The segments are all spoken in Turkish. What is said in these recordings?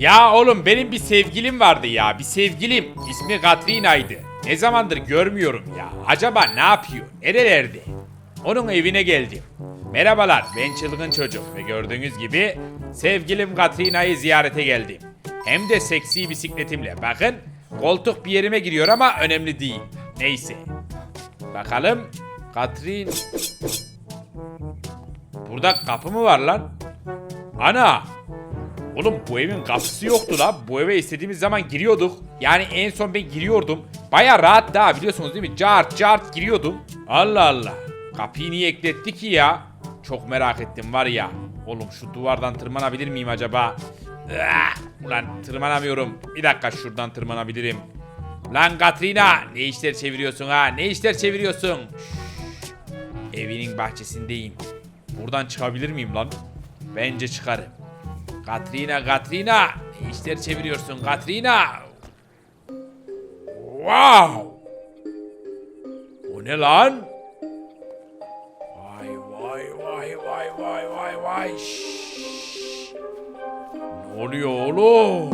Ya oğlum benim bir sevgilim vardı ya. Bir sevgilim. İsmi Katrina'ydı. Ne zamandır görmüyorum ya. Acaba ne yapıyor? Nerelerde? Onun evine geldim. Merhabalar ben çılgın çocuk ve gördüğünüz gibi sevgilim Katrina'yı ziyarete geldim. Hem de seksi bisikletimle. Bakın koltuk bir yerime giriyor ama önemli değil. Neyse. Bakalım Katrin... Burada kapı mı var lan? Ana! Oğlum bu evin kapısı yoktu la. Bu eve istediğimiz zaman giriyorduk. Yani en son ben giriyordum. Baya rahat daha biliyorsunuz değil mi? Cart cart giriyordum. Allah Allah. Kapıyı niye ekletti ki ya? Çok merak ettim var ya. Oğlum şu duvardan tırmanabilir miyim acaba? Ah, ulan tırmanamıyorum. Bir dakika şuradan tırmanabilirim. Lan Katrina ne işler çeviriyorsun ha? Ne işler çeviriyorsun? Şşş. Evinin bahçesindeyim. Buradan çıkabilir miyim lan? Bence çıkarım. Katrina, Katrina. Ne işler çeviriyorsun Katrina? Wow! O ne lan? Vay vay vay vay vay vay vay. Şşş. Ne oluyor oğlum?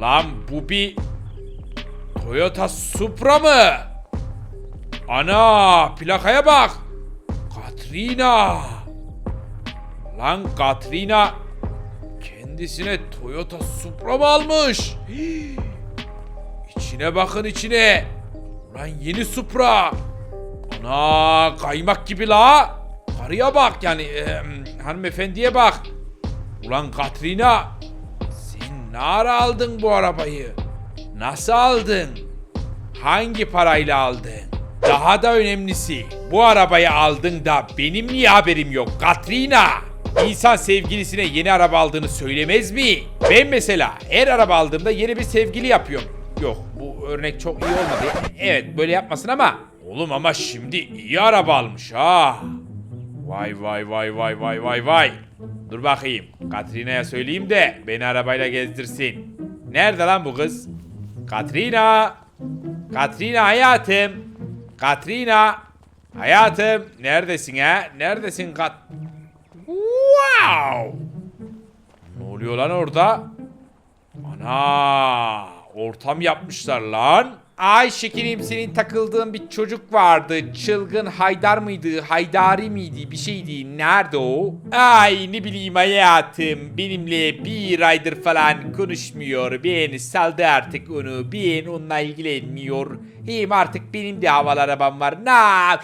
Lan bu bir Toyota Supra mı? Ana plakaya bak. Katrina. Lan Katrina kendisine Toyota Supra mı almış? İçine bakın içine. Lan yeni Supra. Ana kaymak gibi la. Karıya bak yani e, hanımefendiye bak. Ulan Katrina sen ne ara aldın bu arabayı? Nasıl aldın? Hangi parayla aldın? Daha da önemlisi bu arabayı aldın da benim niye haberim yok Katrina? İnsan sevgilisine yeni araba aldığını söylemez mi? Ben mesela her araba aldığımda yeni bir sevgili yapıyorum. Yok bu örnek çok iyi olmadı. Evet böyle yapmasın ama. Oğlum ama şimdi iyi araba almış ha. Vay vay vay vay vay vay vay. Dur bakayım. Katrina'ya söyleyeyim de beni arabayla gezdirsin. Nerede lan bu kız? Katrina. Katrina hayatım. Katrina. Hayatım. Neredesin ha? Neredesin Kat... Wow. Ne oluyor lan orada? Ana. Ortam yapmışlar lan. Ay şekerim senin takıldığın bir çocuk vardı. Çılgın Haydar mıydı? Haydari miydi? Bir şeydi. Nerede o? Ay ne bileyim hayatım. Benimle bir aydır falan konuşmuyor. Ben saldı artık onu. Ben onunla ilgilenmiyor. Hem artık benim de havalı arabam var. Na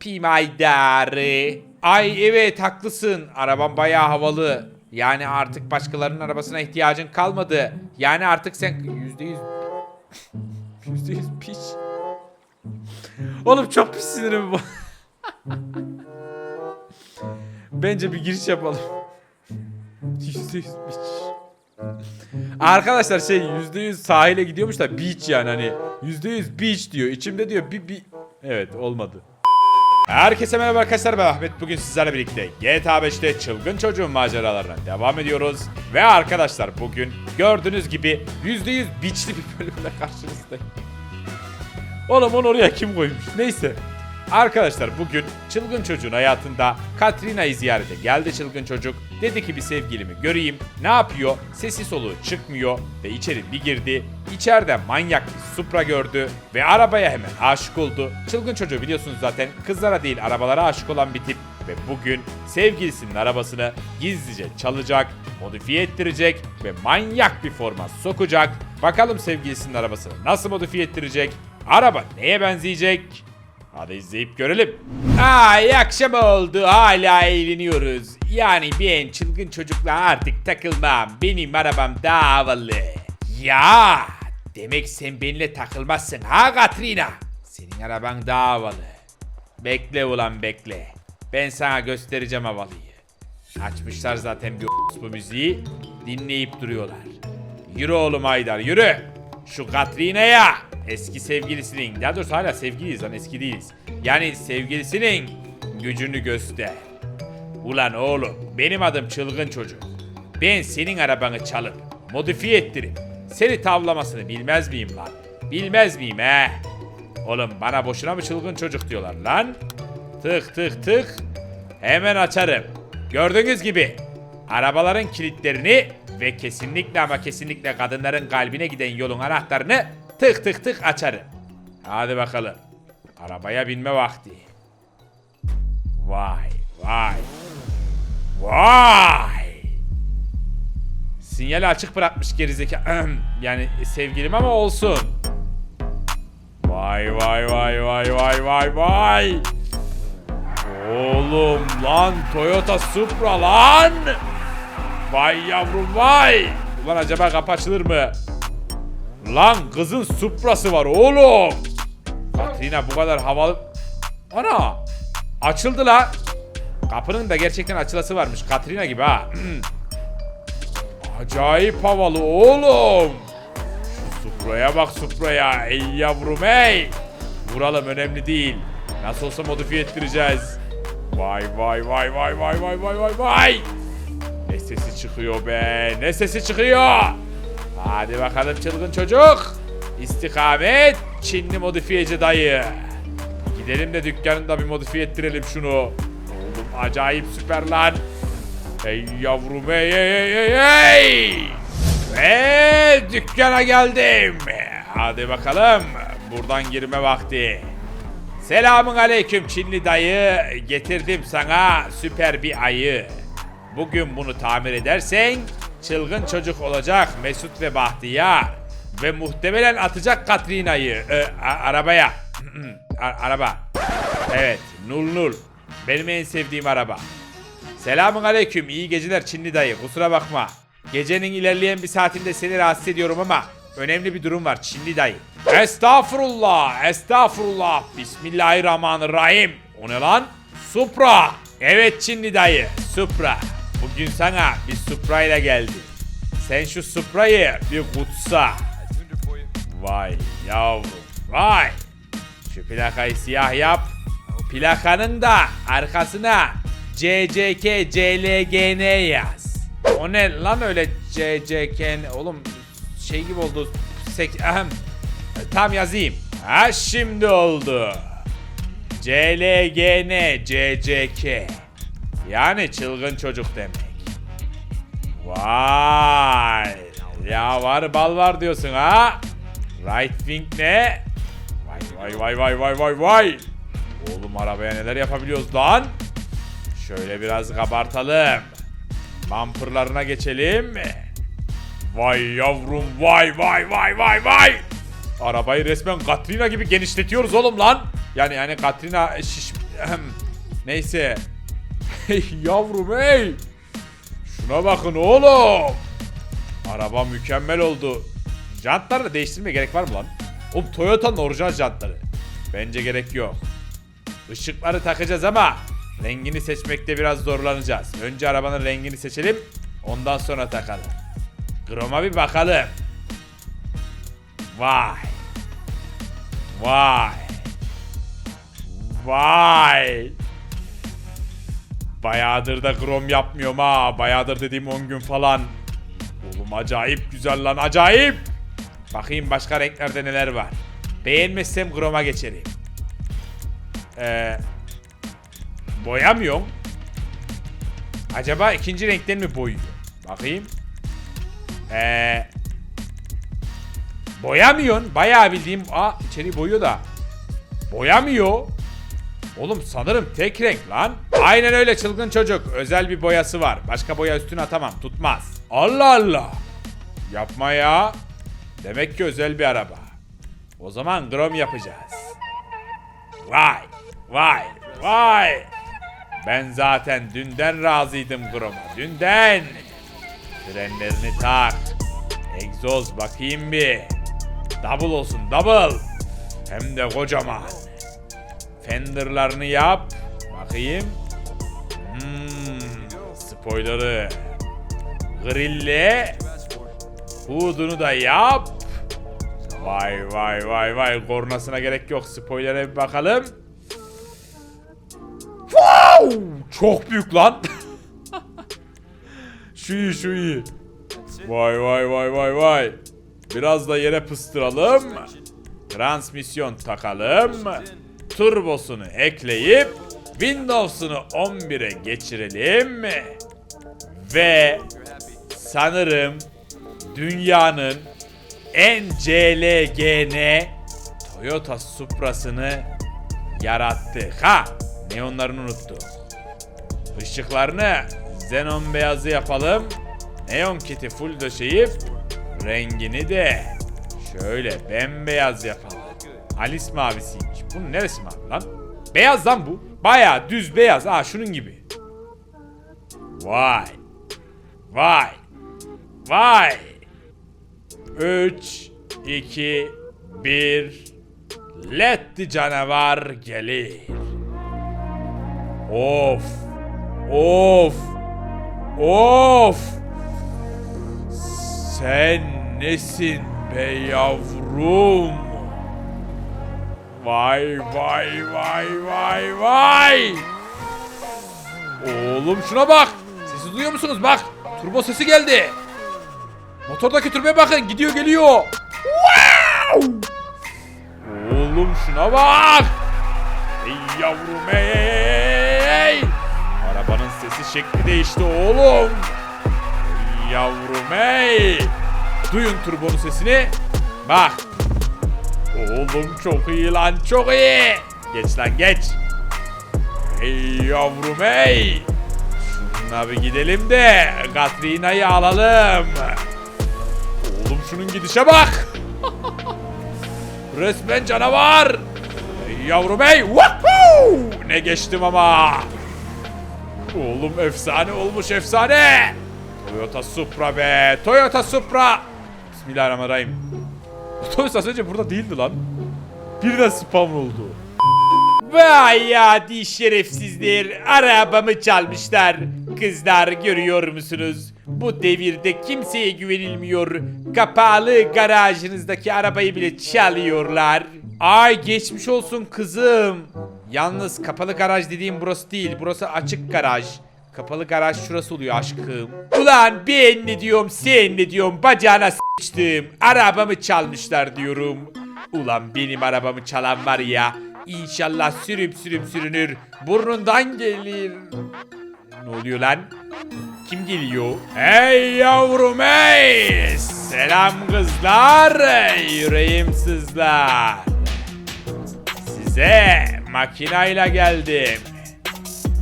Pim Haydar'ı. Ay evet haklısın. Arabam bayağı havalı. Yani artık başkalarının arabasına ihtiyacın kalmadı. Yani artık sen yüzde yüz Yüzde yüz piç. Oğlum çok pis sinirim bu. Bence bir giriş yapalım. Yüzde yüz piç. Arkadaşlar şey yüzde yüz sahile gidiyormuş da beach yani hani yüzde yüz beach diyor. İçimde diyor bir bir... Evet olmadı. Herkese merhaba arkadaşlar ben Ahmet. Bugün sizlerle birlikte GTA 5'te çılgın çocuğun maceralarına devam ediyoruz. Ve arkadaşlar bugün gördüğünüz gibi %100 biçli bir bölümle karşınızdayım. Oğlum onu oraya kim koymuş? Neyse. Arkadaşlar bugün çılgın çocuğun hayatında Katrina'yı ziyarete geldi çılgın çocuk. Dedi ki bir sevgilimi göreyim. Ne yapıyor? Sesi soluğu çıkmıyor ve içeri bir girdi. İçeride manyak bir Supra gördü ve arabaya hemen aşık oldu. Çılgın çocuğu biliyorsunuz zaten kızlara değil arabalara aşık olan bir tip ve bugün sevgilisinin arabasını gizlice çalacak, modifiye ettirecek ve manyak bir forma sokacak. Bakalım sevgilisinin arabasını nasıl modifiye ettirecek? Araba neye benzeyecek? Hadi izleyip görelim. Ay akşam oldu hala eğleniyoruz. Yani ben çılgın çocukla artık takılmam. Benim arabam daha havalı. Ya demek sen benimle takılmazsın ha Katrina. Senin araban daha havalı. Bekle ulan bekle. Ben sana göstereceğim havalıyı. Açmışlar zaten bir bu müziği. Dinleyip duruyorlar. Yürü oğlum Haydar yürü. Şu Katrina'ya eski sevgilisinin daha doğrusu hala sevgiliyiz lan eski değiliz. Yani sevgilisinin gücünü göster. Ulan oğlum benim adım çılgın çocuk. Ben senin arabanı çalıp modifiye ettirip seni tavlamasını bilmez miyim lan? Bilmez miyim he? Oğlum bana boşuna mı çılgın çocuk diyorlar lan? Tık tık tık. Hemen açarım. Gördüğünüz gibi arabaların kilitlerini ve kesinlikle ama kesinlikle kadınların kalbine giden yolun anahtarını tık tık tık açarım. Hadi bakalım. Arabaya binme vakti. Vay vay. Vay. Sinyali açık bırakmış gerizekalı. yani sevgilim ama olsun. Vay vay vay vay vay vay vay. Oğlum lan Toyota Supra lan. Vay yavrum vay. Ulan acaba kapı açılır mı? Lan kızın Supra'sı var oğlum. Katrina bu kadar havalı. Ana. Açıldı la. Kapının da gerçekten açılası varmış. Katrina gibi ha. Acayip havalı oğlum. Supra'ya bak Supra'ya. Ey yavrum ey. Vuralım önemli değil. Nasıl olsa modifiye ettireceğiz. Vay vay vay vay vay vay vay vay vay. Ne sesi çıkıyor be. Ne sesi çıkıyor. Hadi bakalım çılgın çocuk. İstikamet Çinli modifiyeci dayı. Gidelim de dükkanında bir modifiye ettirelim şunu. Oğlum acayip süper lan. Ey yavrum ey ey ey ey. Ve dükkana geldim. Hadi bakalım. Buradan girme vakti. Selamun aleyküm Çinli dayı. Getirdim sana süper bir ayı. Bugün bunu tamir edersen çılgın çocuk olacak Mesut ve Bahtiyar. Ve muhtemelen atacak Katrina'yı e, arabaya. Araba. Evet, nul nul. Benim en sevdiğim araba. Selamun aleyküm. iyi geceler Çinli dayı. Kusura bakma. Gecenin ilerleyen bir saatinde seni rahatsız ediyorum ama önemli bir durum var Çinli dayı. Estağfurullah, estağfurullah. Bismillahirrahmanirrahim. O ne lan? Supra. Evet Çinli dayı, Supra. Bugün sana bir Supra ile geldim. Sen şu Supra'yı bir kutsa. Vay yavrum, vay. Şu plakayı siyah yap. Plakanın da arkasına CCK CLGN yaz. O ne lan öyle CCK oğlum şey gibi oldu. Sek ahem. Tam yazayım. Ha şimdi oldu. CLGN CCK. Yani çılgın çocuk demek. Vay. Ya var bal var diyorsun ha? Right wing ne? Vay vay vay vay vay vay vay. Oğlum arabaya neler yapabiliyoruz lan? Şöyle biraz kabartalım. Bumperlarına geçelim. Vay yavrum vay vay vay vay vay. Arabayı resmen Katrina gibi genişletiyoruz oğlum lan. Yani yani Katrina şiş... Neyse. Hey yavrum hey. Şuna bakın oğlum. Araba mükemmel oldu. Jantları da değiştirmeye gerek var mı lan? Oğlum Toyota'nın orijinal jantları. Bence gerek yok. Işıkları takacağız ama rengini seçmekte biraz zorlanacağız. Önce arabanın rengini seçelim. Ondan sonra takalım. Kroma bir bakalım. Vay. Vay. Vay. Bayağıdır da krom yapmıyorum ha. Bayağıdır dediğim 10 gün falan. Oğlum acayip güzel lan acayip. Bakayım başka renklerde neler var. Beğenmezsem kroma geçelim. Ee, boyamıyorum. Acaba ikinci renkten mi boyuyor? Bakayım. Ee, boyamıyorsun. Bayağı bildiğim... Aa içeri boyuyor da. Boyamıyor. Oğlum sanırım tek renk lan. Aynen öyle çılgın çocuk. Özel bir boyası var. Başka boya üstüne atamam. Tutmaz. Allah Allah. Yapma ya. Demek ki özel bir araba. O zaman grom yapacağız. Vay, vay, vay. Ben zaten dünden razıydım Grom'a. Dünden. Frenlerini tak. Egzoz bakayım bir. Double olsun double. Hem de kocaman. Fenderlarını yap. Bakayım. Hmm, spoiler'ı. Grille. Hood'unu da yap. Vay vay vay vay kornasına gerek yok. Spoiler'e bir bakalım. Wow! Çok büyük lan. şu iyi şu iyi. Vay vay vay vay vay. Biraz da yere pıstıralım. Transmisyon takalım. Turbosunu ekleyip Windows'unu 11'e geçirelim. Ve sanırım dünyanın en CLGN Toyota Supra'sını yarattık. Ha! Neonlarını unuttum. Işıklarını xenon beyazı yapalım. Neon kiti full döşeyip rengini de şöyle bembeyaz yapalım. Alice mavisiymiş. Bunun neresi mavi lan? Beyaz lan bu. Baya düz beyaz. Aa şunun gibi. Vay. Vay. Vay. 3, 2, 1. Let the canavar gelir. Of. Of. Of. Sen nesin be yavrum? Vay vay vay vay vay. Oğlum şuna bak. Sesi duyuyor musunuz? Bak. Turbo sesi geldi. Motordaki turboya bakın. Gidiyor geliyor. Wow! Oğlum şuna bak. Ey yavrum ey. Arabanın sesi şekli değişti oğlum. Ey yavrum ey. Duyun turbonun sesini. Bak. Oğlum çok iyi lan çok iyi. Geç lan geç. Ey yavrum ey. Şununla bir gidelim de Katrina'yı alalım. Oğlum şunun gidişe bak. Resmen canavar. Ey yavrum ey. Wahoo! Ne geçtim ama. Oğlum efsane olmuş efsane. Toyota Supra be. Toyota Supra. Bismillahirrahmanirrahim. Otobüs az önce burada değildi lan. Birden spam oldu. Vay ya di şerefsizler. Arabamı çalmışlar. Kızlar görüyor musunuz? Bu devirde kimseye güvenilmiyor. Kapalı garajınızdaki arabayı bile çalıyorlar. Ay geçmiş olsun kızım. Yalnız kapalı garaj dediğim burası değil. Burası açık garaj. Kapalı garaj şurası oluyor aşkım. Ulan ben ne diyorum sen ne diyorsun bacağına s**tım. Arabamı çalmışlar diyorum. Ulan benim arabamı çalan var ya. İnşallah sürüp sürüp sürünür. Burnundan gelir. Ne oluyor lan? Kim geliyor? Hey yavrum hey! Selam kızlar! Yüreğim sızlar. Size makinayla geldim.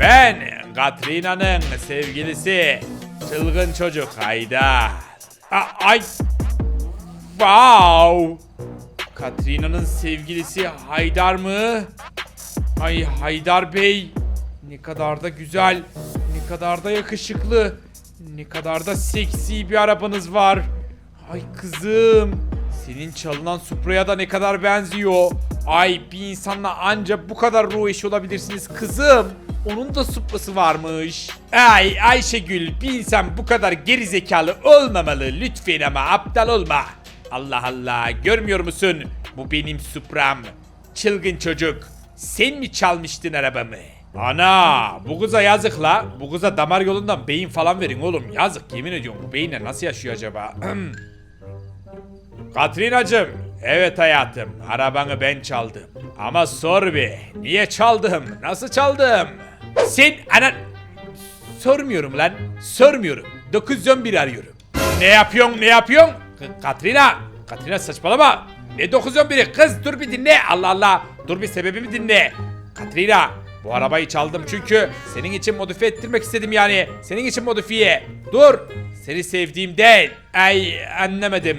Ben Katrina'nın sevgilisi çılgın çocuk Haydar. A- ay. Wow. Katrina'nın sevgilisi Haydar mı? Ay Haydar Bey. Ne kadar da güzel. Ne kadar da yakışıklı. Ne kadar da seksi bir arabanız var. Ay kızım. Senin çalınan Supra'ya da ne kadar benziyor. Ay bir insanla ancak bu kadar ruh eşi olabilirsiniz kızım. Onun da Supra'sı varmış. Ay Ayşegül bir insan bu kadar gerizekalı olmamalı lütfen ama aptal olma. Allah Allah görmüyor musun? Bu benim Supra'm. Çılgın çocuk. Sen mi çalmıştın arabamı? Ana bu kıza yazık la. Bu kıza damar yolundan beyin falan verin oğlum. Yazık yemin ediyorum bu beyinle nasıl yaşıyor acaba? Katrinacım. Evet hayatım. Arabanı ben çaldım. Ama sor bir. Niye çaldım? Nasıl çaldım? Sen anan... Sormuyorum lan. Sormuyorum. 911 arıyorum. Ne yapıyorsun? Ne yapıyorsun? Katrina. Katrina saçmalama. Ne 911'i? Kız dur bir dinle. Allah Allah. Dur bir sebebimi dinle. Katrina. Bu arabayı çaldım çünkü senin için modifiye ettirmek istedim yani. Senin için modifiye. Dur. Seni sevdiğimden. Ay anlamadım.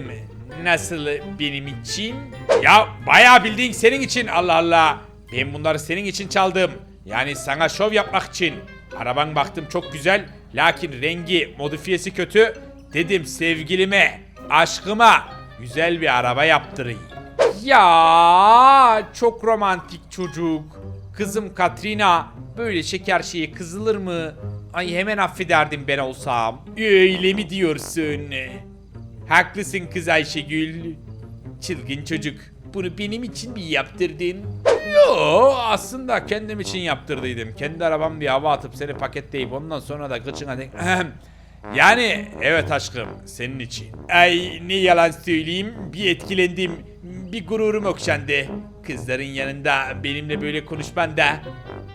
Nasıl benim için? Ya bayağı bildiğin senin için Allah Allah. Ben bunları senin için çaldım. Yani sana şov yapmak için. Araban baktım çok güzel. Lakin rengi modifiyesi kötü. Dedim sevgilime, aşkıma güzel bir araba yaptırayım. Ya çok romantik çocuk. Kızım Katrina böyle şeker şeyi kızılır mı? Ay hemen affederdim ben olsam. Öyle mi diyorsun? Haklısın kız Ayşegül. Çılgın çocuk. Bunu benim için mi yaptırdın? Yo aslında kendim için yaptırdıydım. Kendi arabam diye hava atıp seni paketleyip ondan sonra da kıçına denk... Yani evet aşkım senin için. Ay ne yalan söyleyeyim bir etkilendim. Bir gururum okşandı. Kızların yanında benimle böyle konuşman da.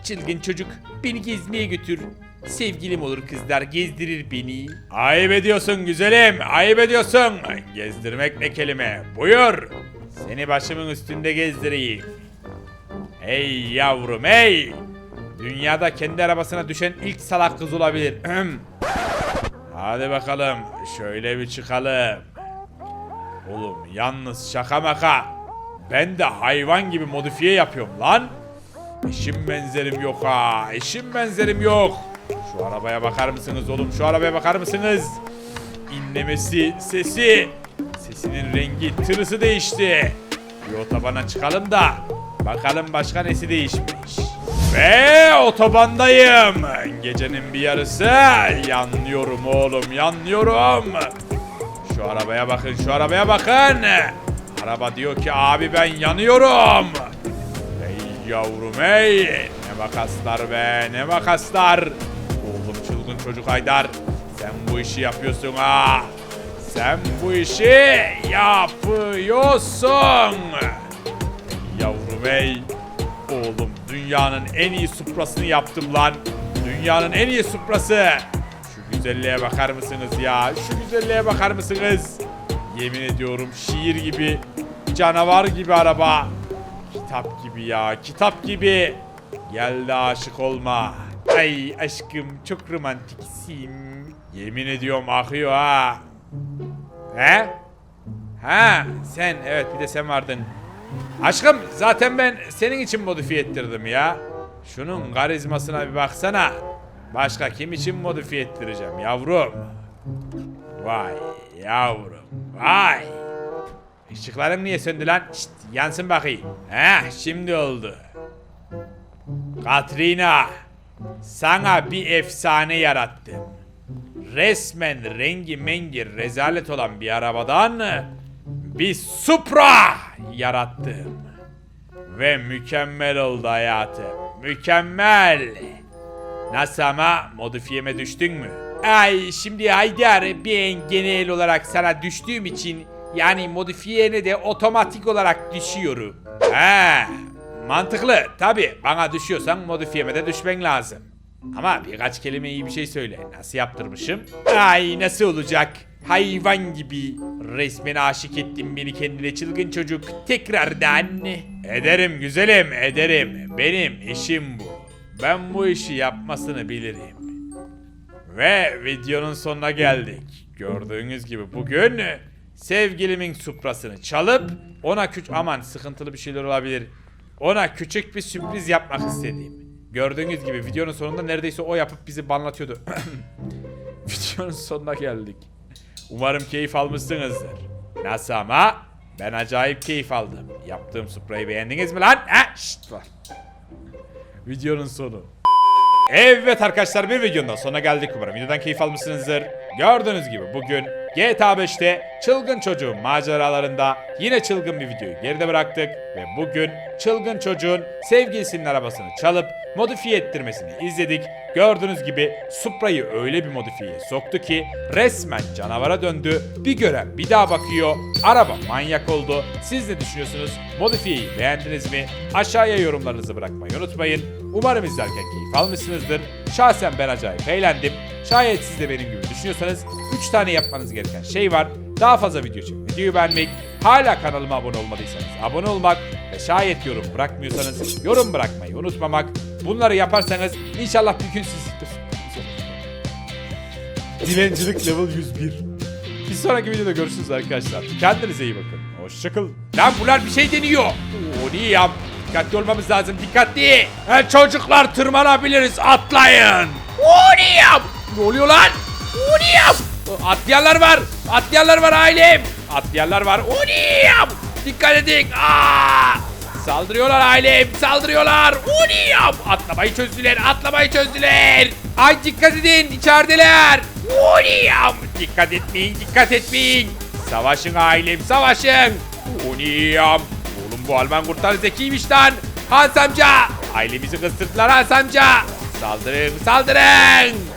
Çılgın çocuk beni gezmeye götür. Sevgilim olur kızlar gezdirir beni. Ayıp ediyorsun güzelim ayıp ediyorsun. Gezdirmek ne kelime buyur. Seni başımın üstünde gezdireyim. Hey yavrum hey. Dünyada kendi arabasına düşen ilk salak kız olabilir. Hadi bakalım şöyle bir çıkalım. Oğlum yalnız şaka maka. Ben de hayvan gibi modifiye yapıyorum lan. Eşim benzerim yok ha. Eşim benzerim yok. Şu arabaya bakar mısınız oğlum? Şu arabaya bakar mısınız? İnlemesi, sesi. Sesinin rengi, tırısı değişti. Bir otobana çıkalım da bakalım başka nesi değişmiş. Ve otobandayım. Gecenin bir yarısı. Yanlıyorum oğlum, yanlıyorum. Şu arabaya bakın, şu arabaya bakın. Araba diyor ki abi ben yanıyorum. Ey yavrum ey. Ne makaslar be, ne makaslar. Oğlum çılgın çocuk Haydar. Sen bu işi yapıyorsun ha. Sen bu işi yapıyorsun. Yavrum ey. Oğlum dünyanın en iyi suprasını yaptım lan. Dünyanın en iyi suprası. Şu güzelliğe bakar mısınız ya? Şu güzelliğe bakar mısınız? Yemin ediyorum şiir gibi, canavar gibi araba. Kitap gibi ya, kitap gibi. Gel de aşık olma. Ay aşkım çok romantiksin. Yemin ediyorum akıyor ha. He? Ha sen evet bir de sen vardın. Aşkım zaten ben senin için modifiye ettirdim ya. Şunun karizmasına bir baksana. Başka kim için modifiye ettireceğim yavrum? Vay yavrum vay. Işıklarım niye söndü lan? Şşt, yansın bakayım. Heh şimdi oldu. Katrina sana bir efsane yarattım. Resmen rengi mengi rezalet olan bir arabadan bir Supra yarattım. Ve mükemmel oldu hayatım. Mükemmel. Nasıl ama modifiyeme düştün mü? Ay şimdi Haydar ben genel olarak sana düştüğüm için yani modifiyene de otomatik olarak düşüyorum. He mantıklı tabi bana düşüyorsan modifiyeme de düşmen lazım. Ama birkaç kelime iyi bir şey söyle. Nasıl yaptırmışım? Ay nasıl olacak? Hayvan gibi. Resmen aşık ettin beni kendine çılgın çocuk. Tekrardan. Ederim güzelim ederim. Benim işim bu. Ben bu işi yapmasını bilirim. Ve videonun sonuna geldik. Gördüğünüz gibi bugün sevgilimin suprasını çalıp ona küç aman sıkıntılı bir şeyler olabilir. Ona küçük bir sürpriz yapmak istedim. Gördüğünüz gibi videonun sonunda neredeyse o yapıp bizi banlatıyordu. videonun sonuna geldik. Umarım keyif almışsınızdır. Nasıl ama? Ben acayip keyif aldım. Yaptığım suprayı beğendiniz mi lan? Ha? Şşt lan. Videonun sonu. Evet arkadaşlar bir videonun sonuna geldik. Umarım videodan keyif almışsınızdır. Gördüğünüz gibi bugün GTA 5'te çılgın çocuğun maceralarında yine çılgın bir videoyu geride bıraktık. Ve bugün çılgın çocuğun sevgilisinin arabasını çalıp modifiye ettirmesini izledik. Gördüğünüz gibi Supra'yı öyle bir modifiyeye soktu ki resmen canavara döndü. Bir gören bir daha bakıyor. Araba manyak oldu. Siz ne düşünüyorsunuz? Modifiyeyi beğendiniz mi? Aşağıya yorumlarınızı bırakmayı unutmayın. Umarım izlerken keyif almışsınızdır. Şahsen ben acayip eğlendim. Şayet siz de benim gibi düşünüyorsanız 3 tane yapmanız gereken şey var. Daha fazla video çekmek, videoyu beğenmek, hala kanalıma abone olmadıysanız abone olmak ve şayet yorum bırakmıyorsanız yorum bırakmayı unutmamak. Bunları yaparsanız inşallah bir gün siz... Dilencilik level 101. Bir sonraki videoda görüşürüz arkadaşlar. Kendinize iyi bakın. Hoşçakalın. Lan bunlar bir şey deniyor. Oo niye ya? Dikkatli olmamız lazım. Dikkatli. Ha, çocuklar tırmanabiliriz. Atlayın. Oo niye ya? Ne oluyor lan? Ya? Atlayanlar var. Atlayanlar var ailem. Atlayanlar var. Ya? Dikkat edin. Aa! Saldırıyorlar ailem. Saldırıyorlar. Ya? Atlamayı çözdüler. Atlamayı çözdüler. Ay dikkat edin. içerideler. Ya? Dikkat etmeyin. Dikkat etmeyin. Savaşın ailem. Savaşın. Ya? Oğlum bu Alman kurtarı zekiymiş lan. Hans amca. Ailemizi kıstırdılar Hans amca. Saldırın saldırın.